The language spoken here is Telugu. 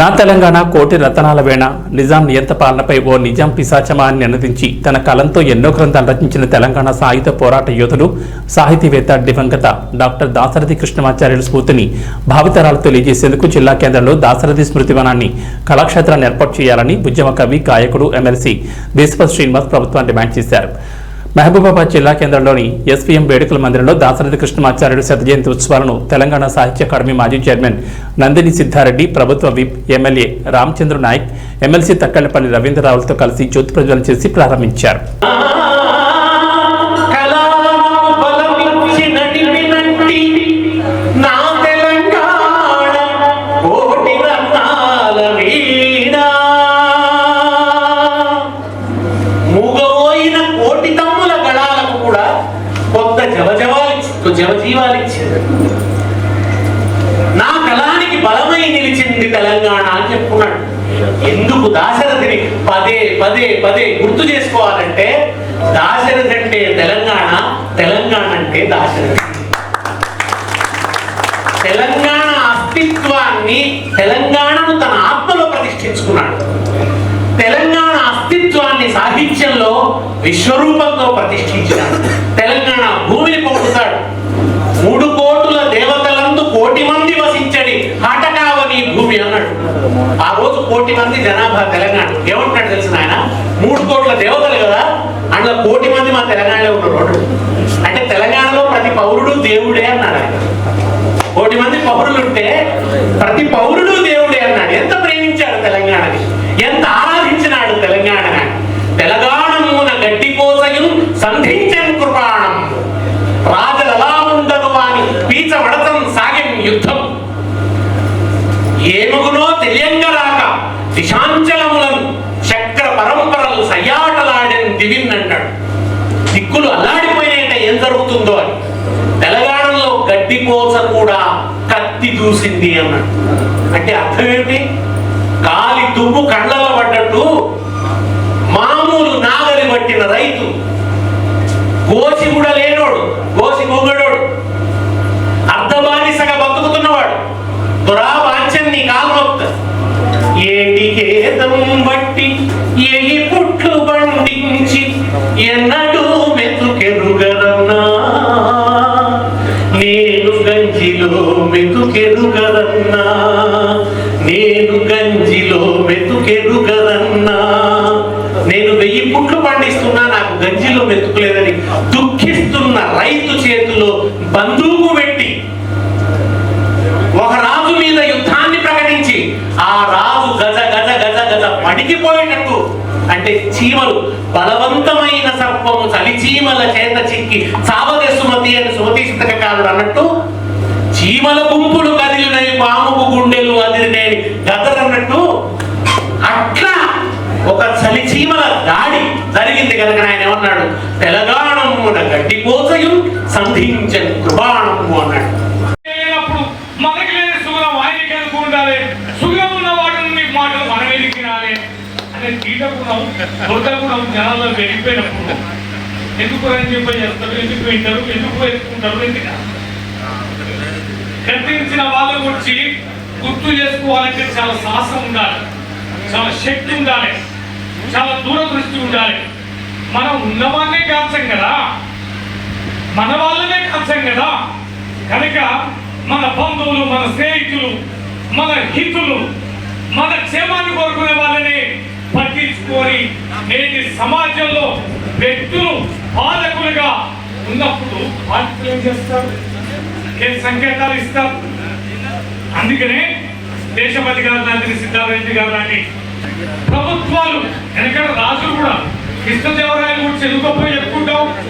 నా తెలంగాణ కోటి రతనాల వేణ నిజాం నియంత పాలనపై ఓ నిజాం పిశాచమా అని నినదించి తన కలంతో ఎన్నో గ్రంథాలు రచించిన తెలంగాణ సాయుధ పోరాట యోధులు సాహితీవేత్త దివంగత డాక్టర్ దాసరథి కృష్ణమాచార్యుల స్ఫూర్తిని భావితరాలు తెలియజేసేందుకు జిల్లా కేంద్రంలో దాసరథి స్మృతివనాన్ని కళాక్షేత్రాన్ని ఏర్పాటు చేయాలని ఉద్యమ కవి గాయకుడు ఎమ్మెల్సీ దేశపతి శ్రీనివాస్ ప్రభుత్వాన్ని డిమాండ్ చేశారు. మహబూబాబాద్ జిల్లా కేంద్రంలోని ఎస్పీఎం వేడుకల మందిరంలో దాసరథి కృష్ణమాచార్యుడు శత జయంతి ఉత్సవాలను తెలంగాణ సాహిత్య అకాడమీ మాజీ చైర్మన్ నందిని సిద్ధారెడ్డి ప్రభుత్వ whip MLA Ramachandra Naik MLC Takkallapalli రవీంద్రరావులతో కలిసి జ్యోతి ప్రజ్వలన చేసి ప్రారంభించారు. జవజీవాలు ఇచ్చింది నా కళానికి బలమై నిలిచింది తెలంగాణ అని చెప్పుకున్నాడు. ఎందుకు దాశరథిని పదే పదే పదే గుర్తు చేసుకోవాలంటే దాశరథి అంటే తెలంగాణ తెలంగాణ అంటే దాశరథి. తెలంగాణ అస్తిత్వాన్ని తెలంగాణను తన ఆత్మలో ప్రతిష్ఠించుకున్నాడు. తెలంగాణ అస్తిత్వాన్ని సాహిత్యంలో విశ్వరూపంతో ప్రతిష్ఠించినాడు తెలంగాణ భూమిని పొగుడుతాడు మూడు కోటుల దేవతలందు కోటి మంది వసించడి హటకావని భూమి అన్నాడు ఆ రోజు కోటి మంది జనాభా తెలంగాణ. ఏమంటున్నాడు తెలిసిన ఆయన మూడు కోట్ల దేవతలు కదా అందులో కోటి మంది మా తెలంగాణలో ఉన్నారు. అంటే తెలంగాణలో ప్రతి పౌరుడు దేవుడే అన్నాడు ఆయన. కోటి మంది పౌరులు ఉంటే ప్రతి పౌరుడు దేవుడే అన్నాడు. ఎంత ప్రేమించాడు తెలంగాణని? ఎంత ఆరాధించినాడు తెలంగాణ తెలంగాణమున గడ్డి కోసయం సంధించన్ జరుగుతుందో అని. తెలంగాణలో గడ్డి కోస కూడా కత్తి దూసింది అన్నాడు అంటే అర్థం ఏంటి గాలి దుమ్ము కళ్ళలో పడ్డట్టు మామూలు నాగలి పట్టిన రైతు గోసి కూడా లేనోడు గోసి గొంగడోడు అర్ధబానిసగా బతుకుతున్నవాడు దురావాంఛన్ నీ కాల్మొక్త ఏటికేదం బట్టి ఏ పుట్లు బండించి ఎన్నడూ నేను గంజిలో మెతుకెరుగరన్నా. నేను వెయ్యి పుట్లు పండిస్తున్నా నాకు గంజిలో మెతుకులేదని దుఃఖిస్తున్న రైతు చేతిలో బంధువుకు పెట్టి ఒక రాజు మీద యుద్ధాన్ని ప్రకటించి ఆ రాజు గజ గజ గజ గజ పడికిపోయినట్టు అంటే చీమలు బలవంతమైన సర్పము చలి చీమల చేత చిక్కి చావదే సుమతి అని సుమతి శతకారుడు అన్నట్టు చీమల గుంపులు కదిలినవి పాముకు గుండెలు అదిరినేని గదరన్నట్టు అట్లా ఒక చలి చీమల దాడి జరిగింది కనుక ఆయన ఏమన్నాడు? తెలంగాణమున గడ్డి కోసయం సంధించని కృపాణము అన్నాడు. లేనప్పుడు మనకి లేని సుగం ఆయనకి ఎందుకు సుగం ఉన్న వాటిని మాటలు మనం ఎదిగినాలి అనే కీట గుణం మృత గుణం జనాల్లో వెళ్ళిపోయినప్పుడు. ఎందుకు అని చెప్పి చేస్తారు ఎందుకు వింటారు? ఎందుకు వేసుకుంటారు ఎందుకు కనిపించిన వాళ్ళ గురించి గుర్తు చేసుకోవాలంటే చాలా సాహసం ఉండాలి. చాలా శక్తి ఉండాలి. చాలా దూరదృష్టి ఉండాలి. మనం ఉన్నవాళ్ళే కాల్చాం కదా. మన వాళ్ళనే కాల్చాం కదా. కనుక మన బంధువులు మన స్నేహితులు మన హితులు మన క్షేమాన్ని కోరుకునే వాళ్ళని పట్టించుకొని నేటి సమాజంలో వ్యక్తులు పాలకులుగా ఉన్నప్పుడు బాధ్యతలు ఏం చేస్తారు? ఏ సంకేతాలు ఇస్తారు అందుకనే దేశపతి గారు లాంటి సిద్ధారెడ్డి గారు లాంటి ప్రభుత్వాలు వెనకడ రాజులు కూడా కృష్ణదేవరాయలు కూడా చదువుకోపోయి చెప్పుకుంటాం.